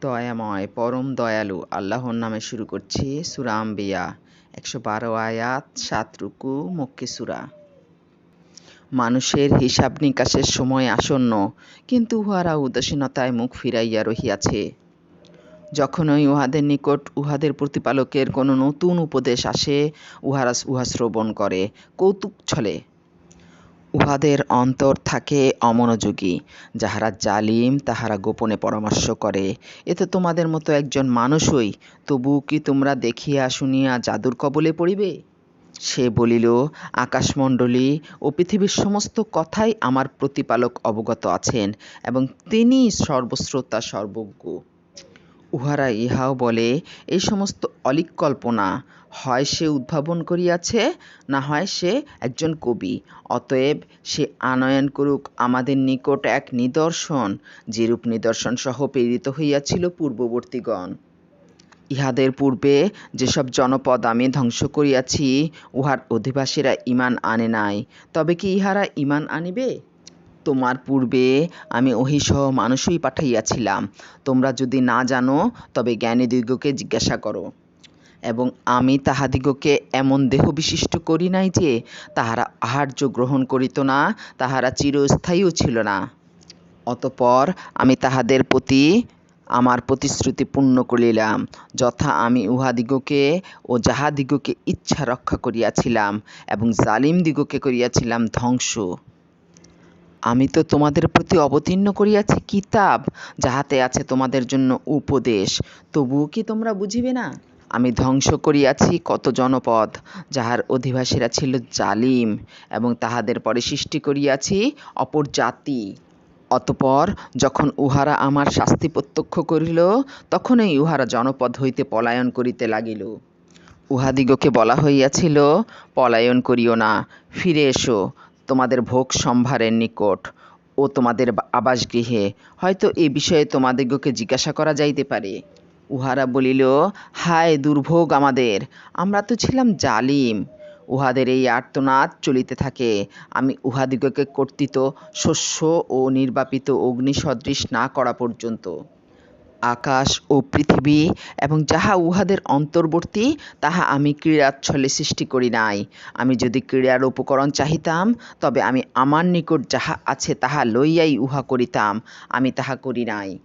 দয়াময়, পরম দয়ালু, আল্লাহর নামে শুরু করছি সুরা আম্বিয়া, একশো বারো আয়াত, সাত রুকু মক্কি সুরা। মানুষের হিসাব নিকাশের সময় আসন্ন, কিন্তু উহারা উদাসীনতায় মুখ ফিরাইয়া রহিয়াছে। যখনই উহাদের নিকট উহাদের প্রতিপালকের কোনো নতুন উপদেশ আসে, উহারা উহা শ্রবণ করে, কৌতুক ছলে। উহাদের অন্তর থাকে অমনোযোগী। যাহারা জালিম, তাহারা গোপনে পরামর্শ করে। এতে তোমাদের মতো একজন মানুষই তবু কি তোমরা দেখিয়া শুনিয়া জাদুর কবলে পড়িবে? সে বলিল, আকাশমণ্ডলী ও পৃথিবীর সমস্ত কথাই আমার প্রতিপালক অবগত আছেন, এবং তিনি সর্বশ্রোতা, সর্বজ্ঞ। উহারা ইহাও বলে, এই সমস্ত অলিক কল্পনা হয় সে উদ্ভাবন করিয়াছে, না হয় সে একজন কবি। অতএব সে আনয়ন করুক আমাদের নিকট এক নিদর্শন, যেরূপ নিদর্শন সহ প্রেরিত হইয়াছিল পূর্ববর্তীগণ। ইহাদের পূর্বে যেসব জনপদ আমি ধ্বংস করিয়াছি, উহার অধিবাসীরা ইমান আনে নাই। তবে কি ইহারা ইমান আনিবে? তোমার পূর্বে আমি অহিসহ মানুষই পাঠাইয়াছিলাম। তোমরা যদি না জানো, তবে জ্ঞানীদিগকে জিজ্ঞাসা করো। এবং আমি তাহাদিগকে এমন দেহ বিশিষ্ট করি নাই যে, তাহারা আহার্য গ্রহণ করিত না, তাহারা চিরস্থায়ীও ছিল না। অতপর আমি তাহাদের প্রতি আমার প্রতিশ্রুতি পূর্ণ করিলাম, যথা আমি উহাদিগকে ও যাহাদিগকে ইচ্ছা রক্ষা করিয়াছিলাম এবং জালিম দিগকে করিয়াছিলাম ধ্বংস। আমি তো তোমাদের প্রতি অবতীর্ণ করিয়াছি কিতাব, যাহাতে আছে তোমাদের জন্য উপদেশ। তবুও কি তোমরা বুঝিবে না? আমি ধ্বংস করিয়াছি কত জনপদ, যাহার অধিবাসীরা ছিল জালিম, এবং তাহাদের পরে সৃষ্টি করিয়াছি অপর জাতি। অতপর যখন উহারা আমার শাস্তি প্রত্যক্ষ করিল, তখনই উহারা জনপদ হইতে পলায়ন করিতে লাগিল। উহাদিগকে বলা হইয়াছিল, পলায়ন করিও না, ফিরে এসো। তোমাদের ভোগ সম্ভারের নিকট ও তোমাদের আবাসগৃহে। হয়তো এ বিষয়ে তোমাদিগকে জিজ্ঞাসা করা যাইতে পারে। উহারা বলিল, হায় দুর্ভোগ আমাদের, আমরা তো ছিলাম জালিম। উহাদের এই আর্তনাদ চলিতে থাকে। আমি উহাদিগকে কর্তৃত, শস্য ও নির্বাপিত অগ্নি সদৃশ না করা পর্যন্ত। আকাশ ও পৃথিবী এবং যাহা উহাদের অন্তর্বর্তী, তাহা আমি ক্রীড়াচ্ছলে সৃষ্টি করি নাই। আমি যদি ক্রীড়ার উপকরণ চাহিতাম, তবে আমি আমার নিকট যাহা আছে তাহা লইয়াই উহা করিতাম। আমি তাহা করি নাই।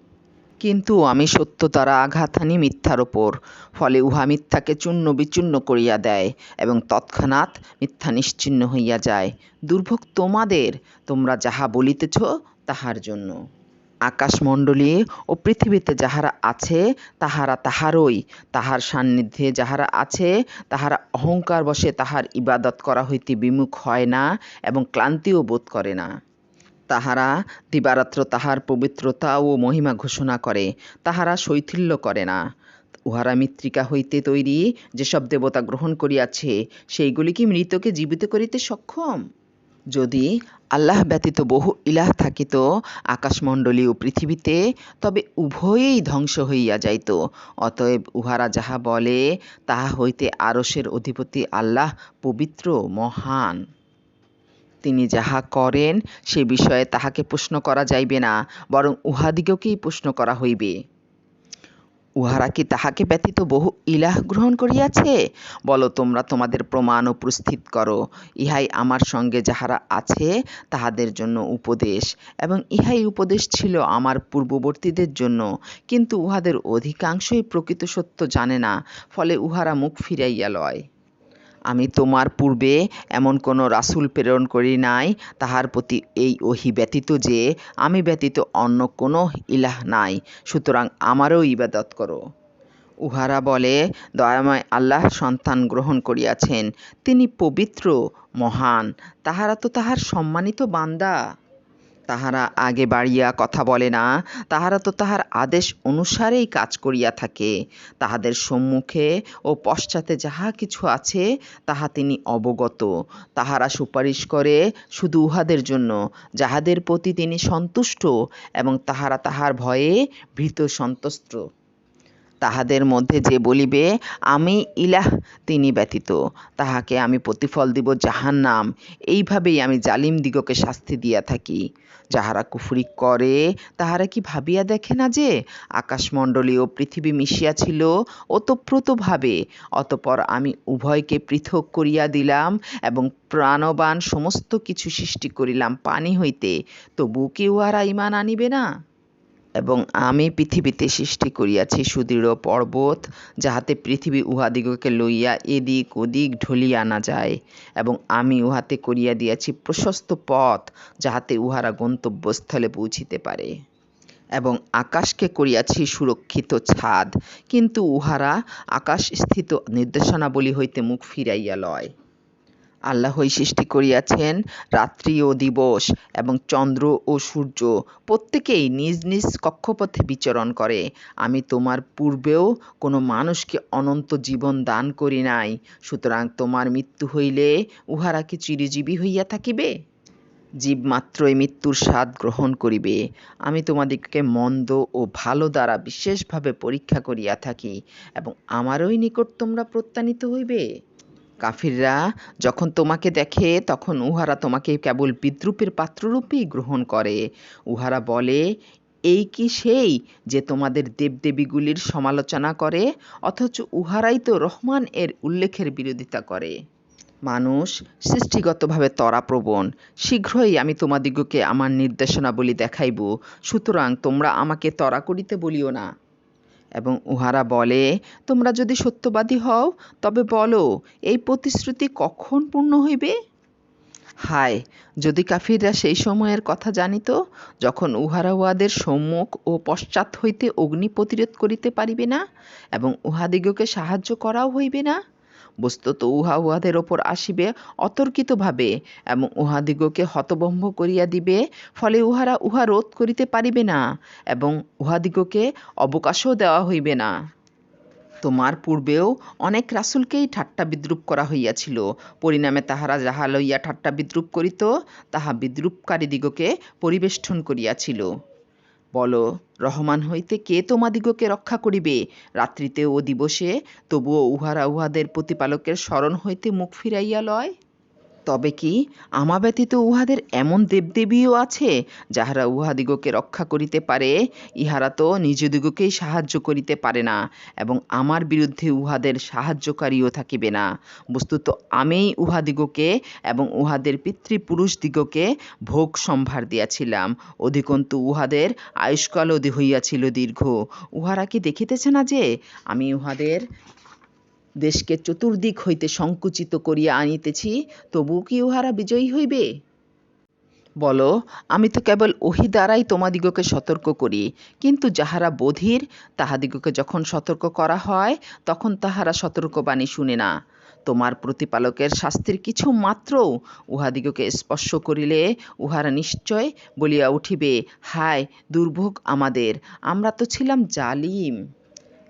কিন্তু আমি সত্য দ্বারা আঘাত হানি মিথ্যার ওপর ফলে উহা মিথ্যাকে চূর্ণ বিচূর্ণ করিয়া দেয় এবং তৎক্ষণাৎ মিথ্যা নিশ্চিন্ন হইয়া যায়। দুর্ভোগ তোমাদের, তোমরা যাহা বলিতেছ, তাহার জন্য। আকাশমণ্ডলী ও পৃথিবীতে যাহারা আছে, তাহারা তাহারই। তাহার সান্নিধ্যে যাহারা আছে, তাহারা অহংকার বসে তাহার ইবাদত করা হইতে বিমুখ হয় না এবং ক্লান্তিও বোধ করে না। তাহারা দিবারাত্র তাহার পবিত্রতা ও মহিমা ঘোষণা করে, তাহারা শৈথিল্য করে না। উহারা মৃত্তিকা হইতে তৈরি যেসব দেবতা গ্রহণ করিয়াছে, সেইগুলি কি মৃতকে জীবিত করিতে সক্ষম? যদি আল্লাহ ব্যতীত বহু ইলাহ থাকিত, আকাশমণ্ডলী ও পৃথিবীতে, তবে উভয়েই ধ্বংস হইয়া যাইত। অতএব উহারা যাহা বলে, তাহা হইতে আরসের অধিপতি আল্লাহ পবিত্র, মহান। তিনি যাহা করেন, সে বিষয়ে তাহাকে প্রশ্ন করা যাইবে না, বরং উহাদিগকেই প্রশ্ন করা হইবে। উহারা কি তাহাকে ব্যতীত বহু ইলাহ গ্রহণ করিয়াছে? বলো তোমরা তোমাদের প্রমাণ উপস্থিত করো। ইহাই আমার সঙ্গে যাহারা আছে, তাহাদের জন্য উপদেশ। এবং ইহাই উপদেশ ছিল আমার পূর্ববর্তীদের জন্য। কিন্তু উহাদের অধিকাংশই প্রকৃত সত্য জানে না, ফলে উহারা মুখ ফিরাইয়া লয়। আমি তোমার পূর্বে এমন কোনো রাসুল প্রেরণ করি নাই, তাহার প্রতি এই ওহি ব্যতীত যে আমি ব্যতীত অন্য কোন ইলাহ নাই, সুতরাং আমারও ইবাদত করো। উহারা বলে, দয়াময় আল্লাহ সন্তান গ্রহণ করিয়াছেন, তিনি পবিত্র, মহান, তাহারা তো তাহার সম্মানিত বান্দা। তাহারা আগে বাড়িয়া কথা বলে না, তাহারা তো তাহার আদেশ অনুসারেই কাজ করিয়া থাকে। তাহাদের সম্মুখে ও পশ্চাতে যাহা কিছু আছে, তাহা তিনি অবগত। তাহারা সুপারিশ করে শুধু উহাদের জন্য, যাহাদের প্রতি তিনি সন্তুষ্ট এবং তাহারা তাহার ভয়ে ভীত সন্তুষ্ট। তাহাদের মধ্যে যে বলিবে, আমি ইলাহ, তিনি ব্যতীত, তাহাকে আমি প্রতিফল দিব যাহার নাম এইভাবেই আমি জালিম দিগকে শাস্তি দিয়া থাকি। যাহারা কুফরি করে, তাহারা কি ভাবিয়া দেখে না যে, আকাশমণ্ডলী ও পৃথিবী মিশিয়াছিল ওতপ্রোতভাবে। অতপর আমি উভয়কে পৃথক করিয়া দিলাম এবং প্রাণবান সমস্ত কিছু সৃষ্টি করিলাম পানি হইতে। তবু কেউ আর ইমান আনিবে না? এবং আমি পৃথিবীতে সৃষ্টি করিয়াছি সুদৃঢ় পর্বত, যাহাতে পৃথিবী উহাদিগকে লইয়া এদিক ওদিক ঢলিয়া না যায়, এবং আমি উহাতে করিয়া দিয়াছি প্রশস্ত পথ, যাহাতে উহারা গন্তব্যস্থলে পৌঁছিতে পারে। এবং আকাশকে করিয়াছি সুরক্ষিত ছাদ, কিন্তু উহারা আকাশস্থিত নির্দেশনাবলী হইতে মুখ ফিরাইয়া লয়। আল্লাহই সৃষ্টি করিয়াছেন রাত্রি ও দিবস এবং চন্দ্র ও সূর্য। প্রত্যেকেই নিজ নিজ কক্ষপথে বিচরণ করে। আমি তোমার পূর্বেও কোনো মানুষকে অনন্ত জীবন দান করি নাই। সুতরাং তোমার মৃত্যু হইলে উহারা কি চিরজীবী হইয়া থাকিবে? জীব মাত্রই মৃত্যুর স্বাদ গ্রহণ করিবে। আমি তোমাদিগকে মন্দ ও ভালো দ্বারা বিশেষভাবে পরীক্ষা করিয়া থাকি এবং আমারই নিকট তোমরা প্রত্যানীত হইবে। কাফিররা যখন তোমাকে দেখে, তখন উহারা তোমাকে কেবল বিদ্রুপের পাত্ররূপেই গ্রহণ করে। উহারা বলে, এই কি সেই যে তোমাদের দেবদেবীগুলির সমালোচনা করে, অথচ উহারাই তো রহমান এর উল্লেখের বিরোধিতা করে? মানুষ সৃষ্টিগতভাবে তরাপ্রবণ। শীঘ্রই আমি তোমাদিগকে আমার নির্দেশনাবলী দেখাইব। সুতরাং তোমরা আমাকে তরা করিতে বলিও না। এবং উহারা বলে, তোমরা যদি সত্যবাদী হও, তবে বলো, এই প্রতিশ্রুতি কখন পূর্ণ হইবে? হায়, যদি কাফিররা সেই সময়ের কথা জানিত, যখন উহারা উহাদের সম্মুখ ও পশ্চাৎ হইতে অগ্নি প্রতিরোধ করিতে পারিবে না এবং উহাদিগকে সাহায্য করাও হইবে না? বস্তুত উহা উহাদের ওপর আসিবে অতর্কিতভাবে এবং উহাদিগকে হতভম্ব করিয়া দিবে, ফলে উহারা উহা রোধ করিতে পারিবে না এবং উহাদিগকে অবকাশও দেওয়া হইবে না। তোমার পূর্বেও অনেক রাসুলকেই ঠাট্টা বিদ্রূপ করা হইয়াছিল। পরিণামে তাহারা যাহা লইয়া ঠাট্টা বিদ্রূপ করিত, তাহা বিদ্রূপকারীদিগকে পরিবেষ্টন করিয়াছিল। বলো, রহমান হইতে কে তোমাদিগকে রক্ষা করিবে? রাত্রিতে ও দিবসে তবুও উহারা উহাদের প্রতিপালকের স্মরণ হইতে মুখ ফিরাইয়া লয়? তবে কি আমা ব্যতীত উহাদের এমন দেবদেবীও আছে, যাহারা উহাদিগকে রক্ষা করিতে পারে? ইহারা তো নিজদিগকেই সাহায্য করিতে পারে না, এবং আমার বিরুদ্ধে উহাদের সাহায্যকারীও থাকিবে না। বস্তুত আমিই উহাদিগকে এবং উহাদের পিতৃপুরুষদিগকে ভোগ সম্ভার দিয়াছিলাম। অধিকন্তু উহাদের আয়ুষ্কাল অধি হইয়াছিল দীর্ঘ। উহারা কি দেখিতেছে না যে, আমি উহাদের দেশকে চতুর্দিক হইতে সংকুচিত করিয়া আনিতেছি, তবু কি উহারা বিজয়ী হইবে? বলো, আমি তো কেবল ওহি দ্বারাই তোমাদিগকে সতর্ক করি, কিন্তু যাহারা বধির, তাহাদিগকে যখন সতর্ক করা হয়, তখন তাহারা সতর্কবাণী শুনে না। তোমার প্রতিপালকের শাস্তির কিছু মাত্রও উহাদিগকে স্পর্শ করিলে উহারা নিশ্চয় বলিয়া উঠিবে, হায়, দুর্ভোগ আমাদের, আমরা তো ছিলাম জালিম।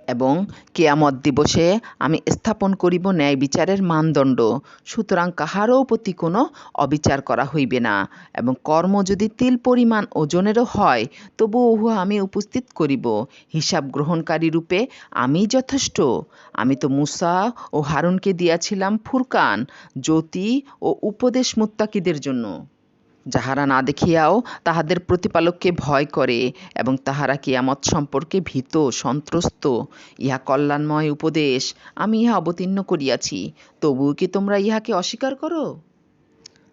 এবং কেয়ামত দিবসে আমি স্থাপন করিব ন্যায় বিচারের মানদণ্ড। সুতরাং কাহারও প্রতি কোনো অবিচার করা হইবে না এবং কর্ম যদি তিল পরিমাণ ওজনেরও হয় তবু উহা আমি উপস্থিত করিব। হিসাব গ্রহণকারী রূপে আমি যথেষ্ট। আমি তো মুসা ও হারুনকে দিয়াছিলাম ফুরকান, জ্যোতি ও উপদেশ মুত্তাকিদের জন্য। যাহারা না দেখিয়াও তাহাদের প্রতিপালককে ভয় করে এবং তাহারা কিয়ামত সম্পর্কে ভীত, সন্ত্রস্ত, ইহা কল্যাণময় উপদেশ, আমি ইহা অবতীর্ণ করিয়াছি। তবুও কি তোমরা ইহাকে অস্বীকার করো?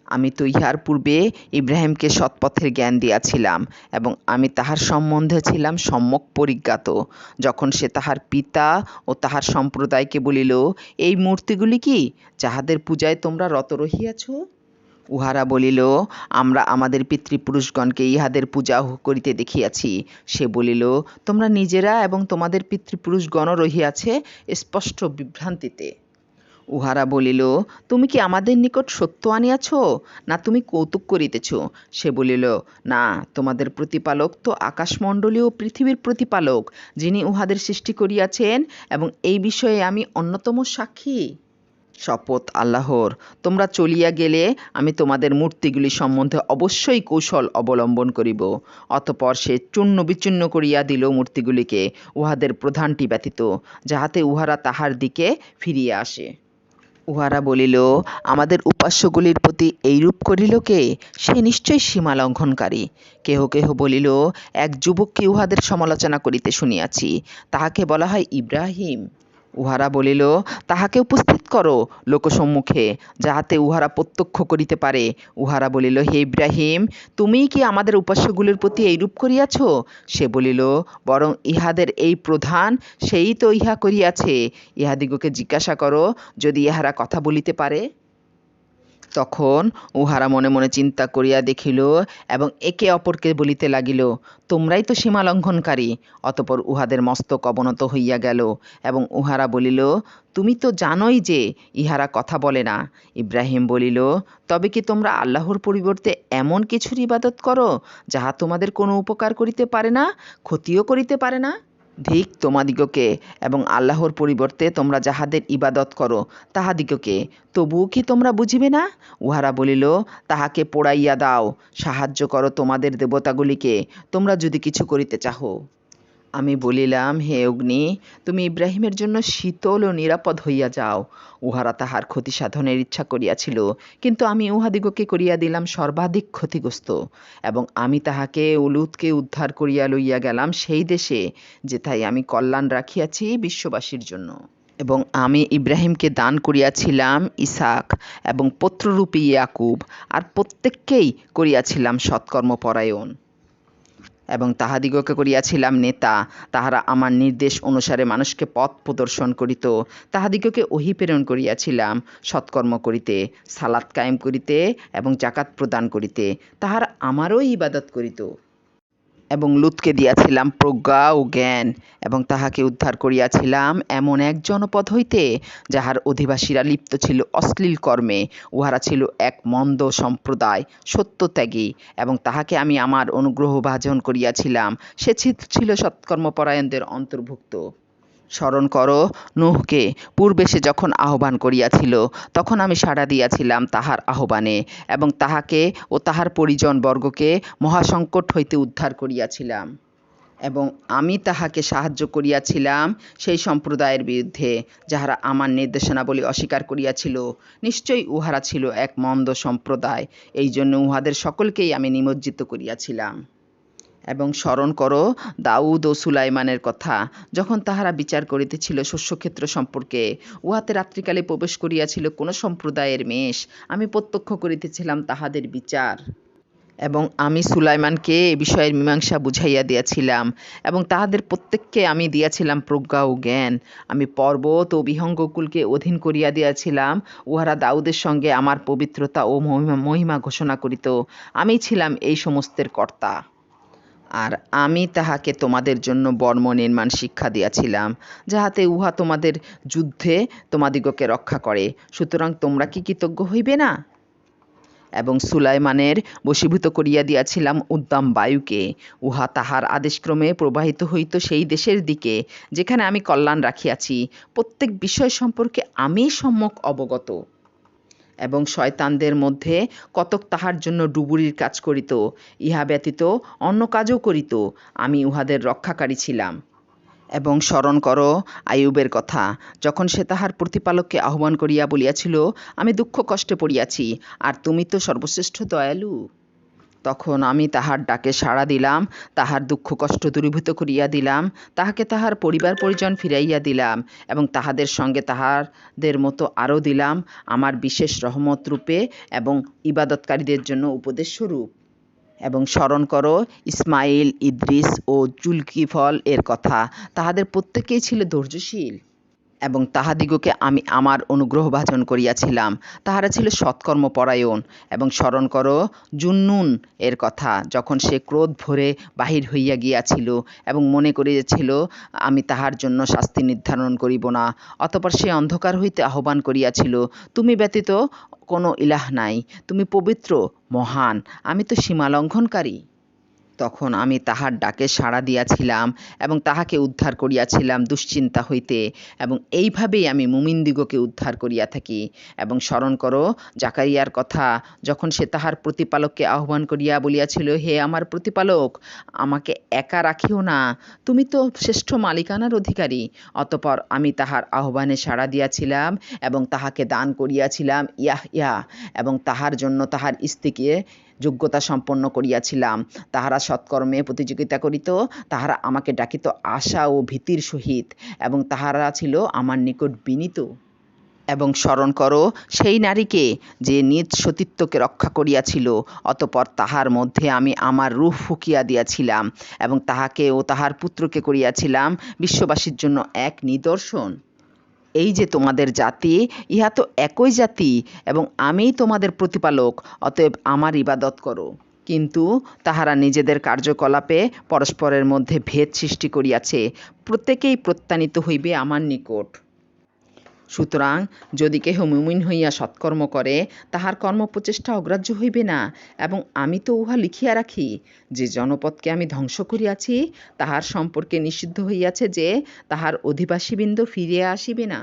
আমি তো ইহার পূর্বে ইব্রাহিমকে সৎপথের জ্ঞান দিয়াছিলাম এবং আমি তাহার সম্বন্ধে ছিলাম সম্যক পরিজ্ঞাত। যখন সে তাহার পিতা ও তাহার সম্প্রদায়কে বলিল, এই মূর্তিগুলি কি? যাহাদের পূজায় তোমরা রত রহিয়াছ? উহারা বলিল, আমরা আমাদের পিতৃপুরুষগণকে ইহাদের পূজা করিতে দেখিয়াছি। সে বলিল, তোমরা নিজেরা এবং তোমাদের পিতৃপুরুষগণও রহিয়াছে স্পষ্ট বিভ্রান্তিতে। উহারা বলিল, তুমি কি আমাদের নিকট সত্য আনিয়াছ, না তুমি কৌতুক করিতেছ? সে বলিল, না, তোমাদের প্রতিপালক তো আকাশমণ্ডলী ও পৃথিবীর প্রতিপালক, যিনি উহাদের সৃষ্টি করিয়াছেন এবং এই বিষয়ে আমি অন্যতম সাক্ষী। শপথ আল্লাহর। তোমরা চলিয়া গেলে আমি তোমাদের মূর্তিগুলি সম্বন্ধে অবশ্যই কৌশল অবলম্বন করিব। অতপর সে চূর্ণ বিচূর্ণ করিয়া দিল মূর্তিগুলিকে, উহাদের প্রধানটি ব্যতীত, যাহাতে উহারা তাহার দিকে ফিরিয়া আসে। উহারা বলিল, আমাদের উপাস্যগুলির প্রতি এইরূপ করিল কে? সে নিশ্চয়ই সীমা লঙ্ঘনকারী। কেহ কেহ বলিল, এক যুবককে উহাদের সমালোচনা করিতে শুনিয়াছি। তাহাকে বলা হয় ইব্রাহিম। উহারা বলিল, তাহাকে উপস্থিত করো লোকসম্মুখে, যাহাতে উহারা প্রত্যক্ষ করিতে পারে। উহারা বলিল, হে ইব্রাহিম, তুমি কি আমাদের উপাস্যগুলির প্রতি এইরূপ করিয়াছ? সে বলিল, বরং ইহাদের এই প্রধান, সেই তো ইহা করিয়াছে। ইহাদিগকে জিজ্ঞাসা করো, যদি ইহারা কথা বলিতে পারে? তখন উহারা মনে মনে চিন্তা করিয়া দেখিল এবং একে অপরকে বলিতে লাগিল, তোমরাই তো সীমা লঙ্ঘনকারী। অতপর উহাদের মস্তক অবনত হইয়া গেল এবং উহারা বলিল, তুমি তো জানোই যে ইহারা কথা বলে না। ইব্রাহিম বলিল, তবে কি তোমরা আল্লাহর পরিবর্তে এমন কিছুর ইবাদত করো, যাহা তোমাদের কোনো উপকার করিতে পারে না, ক্ষতিও করিতে পারে না? ধিক তোমাদিগকে এবং আল্লাহর পরিবর্তে তোমরা যাহাদের ইবাদত করো, তাহাদিগকে। তবুও কি তোমরা বুঝিবে না? উহারা বলিল, তাহাকে পোড়াইয়া দাও, সাহায্য করো তোমাদের দেবতাগুলিকে, তোমরা যদি কিছু করিতে চাহো। আমি বলিলাম, হে অগ্নি, তুমি ইব্রাহিমের জন্য শীতল ও নিরাপদ হইয়া যাও। উহারা তাহার ক্ষতি সাধনের ইচ্ছা করিয়াছিল, কিন্তু আমি উহাদিগকে করিয়া দিলাম সর্বাধিক ক্ষতিগ্রস্ত এবং আমি তাহাকে উলুদকে উদ্ধার করিয়া লইয়া গেলাম সেই দেশে, যেথায় আমি কল্যাণ রাখিয়াছি বিশ্ববাসীর জন্য। এবং আমি ইব্রাহিমকে দান করিয়াছিলাম ইসাক এবং পুত্ররূপী ইয়াকুব, আর প্রত্যেককেই করিয়াছিলাম সৎকর্মপরায়ণ। এবং তাহাদিগকে করিয়াছিলাম নেতা। তাহারা আমার নির্দেশ অনুসারে মানুষকে পথ প্রদর্শন করিত। তাহাদিগকে ওহি প্রেরণ করিয়াছিলাম, সৎকর্ম করিতে, সালাত কায়েম করিতে এবং জাকাত প্রদান করিতে। তাহারা আমারও ইবাদত করিত। এবং লুতকে দিয়াছিলাম প্রজ্ঞা ও জ্ঞান, এবং তাহাকে উদ্ধার করিয়াছিলাম এমন এক জনপদ হইতে, যাহার অধিবাসীরা লিপ্ত ছিল অশ্লীল কর্মে, উহারা ছিল এক মন্দ সম্প্রদায় সত্যত্যাগী এবং তাহাকে আমি আমার অনুগ্রহ ভাজন করিয়াছিলাম। সে ছিল সৎকর্মপরায়ণদের অন্তর্ভুক্ত। স্মরণ করো, নুহকে। পূর্বে সে যখন আহ্বান করিয়াছিল, তখন আমি সাড়া দিয়াছিলাম তাহার আহ্বানে এবং তাহাকে ও তাহার পরিজনবর্গকে মহাসংকট হইতে উদ্ধার করিয়াছিলাম এবং আমি তাহাকে সাহায্য করিয়াছিলাম সেই সম্প্রদায়ের বিরুদ্ধে, যাহারা আমার নির্দেশনাবলী অস্বীকার করিয়াছিল। নিশ্চয়ই উহারা ছিল এক মন্দ সম্প্রদায় এই জন্য উহাদের সকলকেই আমি নিমজ্জিত করিয়াছিলাম। এবং স্মরণ করো দাউদ ও সুলাইমানের কথা, যখন তাহারা বিচার করিতেছিল শস্যক্ষেত্র সম্পর্কে। উহাতে রাত্রিকালে প্রবেশ করিয়াছিল কোন সম্প্রদায়ের মেষ, আমি প্রত্যক্ষ করিতেছিলাম তাহাদের বিচার। এবং আমি সুলাইমানকে এ বিষয়ের মীমাংসা বুঝাইয়া দিয়াছিলাম, এবং তাহাদের প্রত্যেককে আমি দিয়াছিলাম প্রজ্ঞা ও জ্ঞান। আমি পর্বত ও বিহঙ্গকুলকে অধীন করিয়া দিয়াছিলাম, উহারা দাউদের সঙ্গে আমার পবিত্রতা ও মহিমা ঘোষণা করিত। আমি ছিলাম এই সমস্তের কর্তা। আর আমি তাহাকে তোমাদের জন্য বর্ম নির্মাণ শিক্ষা দিয়াছিলাম, যাহাতে উহা তোমাদের যুদ্ধে তোমাদিগকে রক্ষা করে। সুতরাং তোমরা কি কৃতজ্ঞ হইবে না? এবং সুলাইমানের বশীভূত করিয়া দিয়াছিলাম উদ্দাম বায়ুকে। উহা তাহার আদেশক্রমে প্রবাহিত হইত সেই দেশের দিকে, যেখানে আমি কল্যাণ রাখিয়াছি। প্রত্যেক বিষয় সম্পর্কে আমি সম্যক অবগত। এবং শয়তানদের মধ্যে কতক তাহার জন্য ডুবুরির কাজ করিত, ইহা ব্যতীত অন্য কাজও করিত, আমি উহাদের রক্ষাকারী ছিলাম। এবং স্মরণ কর আয়ুবের কথা, যখন সে তাহার প্রতিপালককে আহ্বান করিয়া বলিয়াছিল, আমি দুঃখ কষ্টে পড়িয়াছি, আর তুমি তো সর্বশ্রেষ্ঠ দয়ালু। তখন আমি তাহার ডাকে সাড়া দিলাম, তাহার দুঃখ কষ্ট দূরীভূত করিয়া দিলাম, তাহাকে তাহার পরিবার পরিজন ফিরাইয়া দিলাম এবং তাহাদের সঙ্গে তাহাদের মতো আরও দিলাম আমার বিশেষ রহমত রূপে এবং ইবাদতকারীদের জন্য উপদেশ স্বরূপ। এবং স্মরণ করো, ইসমাইল, ইদ্রিস ও জুলকিফল এর কথা, তাহাদের প্রত্যেকেই ছিল ধৈর্যশীল। এবং তাহাদিগকে আমি আমার অনুগ্রহ ভাজন করিয়াছিলাম। তাহারা ছিল সৎকর্মপরায়ণ এবং স্মরণ করো, জুন্নুন এর কথা, যখন সে ক্রোধ ভরে বাহির হইয়া গিয়াছিল এবং মনে করিয়াছিল, আমি তাহার জন্য শাস্তি নির্ধারণ করিব না, অতপর সে অন্ধকার হইতে আহ্বান করিয়াছিল, তুমি ব্যতীত কোনো ইলাহ নাই, তুমি পবিত্র, মহান, আমি তো সীমা লঙ্ঘনকারী। তখন আমি তাহার ডাকে সাড়া দিয়াছিলাম এবং তাহাকে উদ্ধার করিয়াছিলাম দুশ্চিন্তা হইতে এবং এইভাবেই আমি মুমিনদিগকে উদ্ধার করিয়া থাকি। এবং স্মরণ করো, জাকারিয়ার কথা, যখন সে তাহার প্রতিপালককে আহ্বান করিয়া বলিয়াছিল, হে আমার প্রতিপালক, আমাকে একা রাখিও না। তুমি তো শ্রেষ্ঠ মালিকানার অধিকারী। অতপর আমি তাহার আহ্বানে সাড়া দিয়াছিলাম এবং তাহাকে দান করিয়াছিলাম, ইয়াহ ইয়া এবং তাহার জন্য তাহার স্ত্রীকে যোগ্যতা সম্পন্ন করিয়াছিলাম। তাহারা সৎকর্মে প্রতিযোগিতা করিত, তাহারা আমাকে ডাকিত আশা ও ভীতির সহিত, এবং তাহারা ছিল আমার নিকট বিনীত। এবং স্মরণ করো, সেই নারীকে যে নিজ সতীত্বকে রক্ষা করিয়াছিল, অতপর তাহার মধ্যে আমি আমার রূহ ফুকিয়া দিয়াছিলাম, এবং তাহাকে ও তাহার পুত্রকে করিয়াছিলাম বিশ্ববাসীর জন্য এক নিদর্শন। এই যে তোমাদের জাতি, ইহা তো একই জাতি এবং আমিই তোমাদের প্রতিপালক, অতএব আমার ইবাদত করো। কিন্তু তাহারা নিজেদের কার্যকলাপে পরস্পরের মধ্যে ভেদ সৃষ্টি করিয়াছে, প্রত্যেকেই প্রত্যানিত হইবে আমার নিকট। সুতরাং যদি কেহ মুমিন হইয়া সৎকর্ম করে, তাহার কর্মপ্রচেষ্টা অগ্রাহ্য হইবে না, এবং আমি তো উহা লিখিয়া রাখি, যে জনপদকে আমি ধ্বংস করিয়াছি, তাহার সম্পর্কে নিষিদ্ধ হইয়াছে যে তাহার অধিবাসীবৃন্দ ফিরিয়া আসিবে না।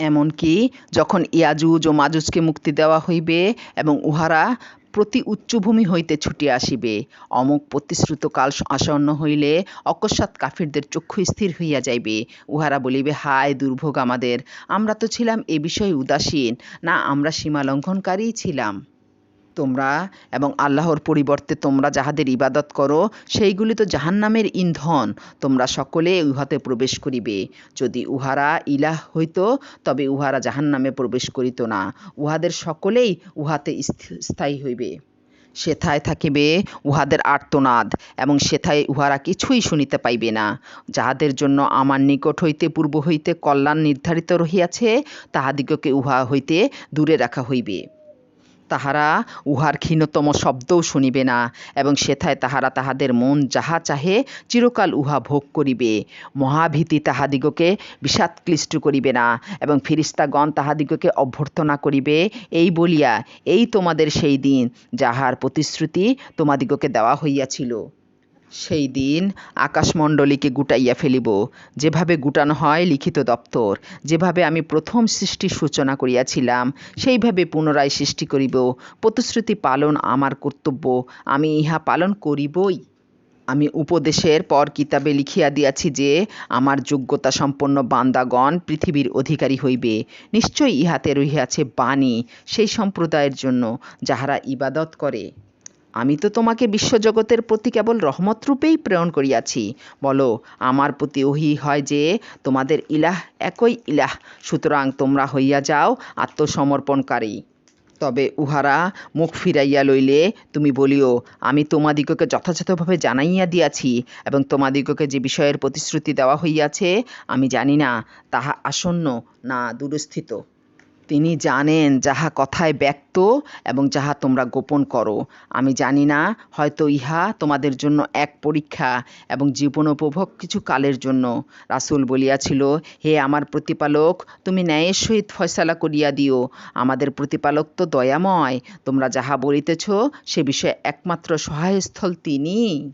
এমনকি যখন ইয়াজুজ ও মাজুজকে মুক্তি দেওয়া হইবে এবং উহারা প্রতি উচ্চভূমি হইতে ছুটিয়া আসিবে। অমুক প্রতিশ্রুত কাল আসন্ন হইলে অকস্মাৎ কাফিরদের চক্ষু স্থির হইয়া যাইবে। উহারা বলিবে, হায় দুর্ভোগ আমাদের! আমরা তো ছিলাম এ বিষয়ে উদাসীন। না, আমরা সীমা লঙ্ঘনকারীই ছিলাম। তোমরা এবং আল্লাহর পরিবর্তে তোমরা যাহাদের ইবাদত করো, সেইগুলি তো জাহান্নামের ইন্ধন। তোমরা সকলে উহাতে প্রবেশ করিবে। যদি উহারা ইলাহ হইত, তবে উহারা জাহান্নামে প্রবেশ করিত না। উহাদের সকলেই উহাতে স্থায়ী হইবে। সেথায় থাকিবে উহাদের আর্তনাদ, এবং সেথায় উহারা কিছুই শুনিতে পাইবে না। যাহাদের জন্য আমার নিকট হইতে পূর্ব হইতে কল্যাণ নির্ধারিত রহিয়াছে, তাহাদিগকে উহা হইতে দূরে রাখা হইবে। তাহারা উহার ক্ষীণতম শব্দও শুনিবে না, এবং সেথায় তাহারা তাহাদের মন যাহা চাহে চিরকাল উহা ভোগ করিবে। মহাভীতি তাহাদিগকে বিষাদক্লিষ্ট করিবে না, এবং ফিরিস্তাগণ তাহাদিগকে অভ্যর্থনা করিবে, এই বলিয়া, এই তোমাদের সেই দিন, যাহার প্রতিশ্রুতি তোমাদিগকে দেওয়া হইয়াছিল। সেই দিন আকাশমণ্ডলীকে গুটাইয়া ফেলিব। যেভাবে গুটানো হয় লিখিত দপ্তর, যেভাবে আমি প্রথম সৃষ্টির সূচনা করিয়াছিলাম, সেইভাবে পুনরায় সৃষ্টি করিব। প্রতিশ্রুতি পালন আমার কর্তব্য, আমি ইহা পালন করিবই। আমি উপদেশের পর কিতাবে লিখিয়া দিয়াছি যে, আমার যোগ্যতা সম্পন্ন বান্দাগণ পৃথিবীর অধিকারী হইবে। নিশ্চয়ই ইহাতে রহিয়াছে বাণী সেই সম্প্রদায়ের জন্য, যাহারা ইবাদত করে। আমি তো তোমাকে বিশ্বজগতের প্রতি কেবল রহমত রূপেই প্রেরণ করিয়াছি। বলো, আমার প্রতি ওহি হয় যে, তোমাদের ইলাহ একই ইলাহ, সুতরাং তোমরা হইয়া যাও আত্মসমর্পণকারী। তবে উহারা মুখ ফিরাইয়া লইলে তুমি বলিও, আমি তোমাদিগকে যথাযথভাবে জানাইয়া দিয়াছি এবং তোমাদিগকে যে বিষয়ের প্রতিশ্রুতি দেওয়া হইয়াছে, আমি জানি না, তাহা আসন্ন না দূরস্থিত। তিনি জানেন যাহা কথায় ব্যক্ত এবং যাহা তোমরা গোপন করো। আমি জানি না, হয়তো ইহা তোমাদের জন্য এক পরীক্ষা এবং জীবনোপভোগ কিছু কালের জন্য। রাসূল বলিয়াছিল, হে আমার প্রতিপালক, তুমি ন্যায়ের সহিত ফয়সালা করিয়া দিও। আমাদের প্রতিপালক তো দয়াময়। তোমরা যাহা বলিতেছ, সে বিষয়ে একমাত্র সহায়স্থল তিনিই